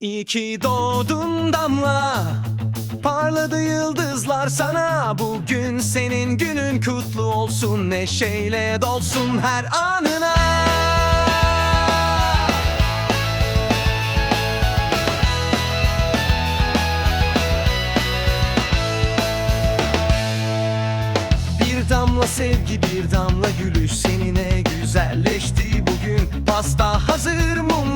İyi ki doğdun damla. Parladı yıldızlar sana. Bugün senin günün kutlu olsun. Neşeyle dolsun her anına. Bir damla sevgi bir damla gülüş. Seninle güzelleşti bugün. Pasta hazır tut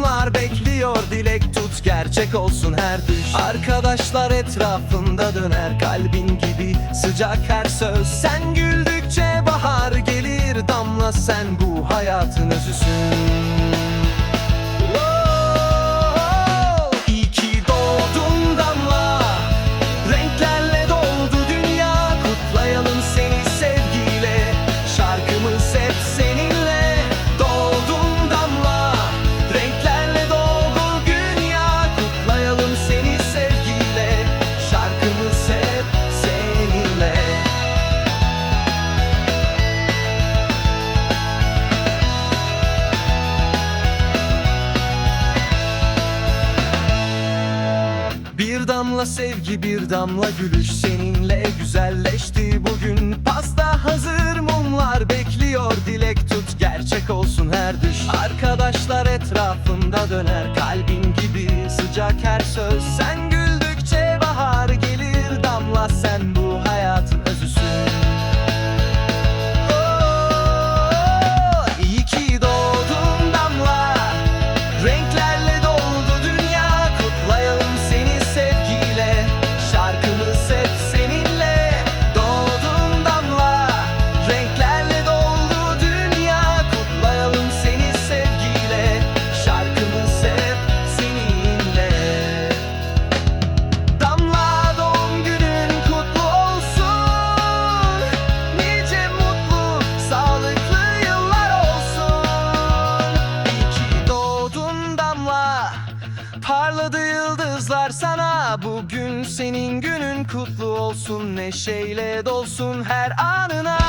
gerçek olsun her düş Arkadaşlar etrafında döner Kalbin gibi sıcak her söz. Sen güldükçe bahar gelir Damla sen bu hayatın özüsün damla sevgi bir damla gülüş seninle güzelleşti bugün. Pasta hazır mumlar bekliyor dilek tut gerçek olsun her düş Arkadaşlar etrafında döner kalbin gibi sıcak her söz. Sen Parladı yıldızlar sana. Bugün senin günün kutlu olsun Neşeyle dolsun her anına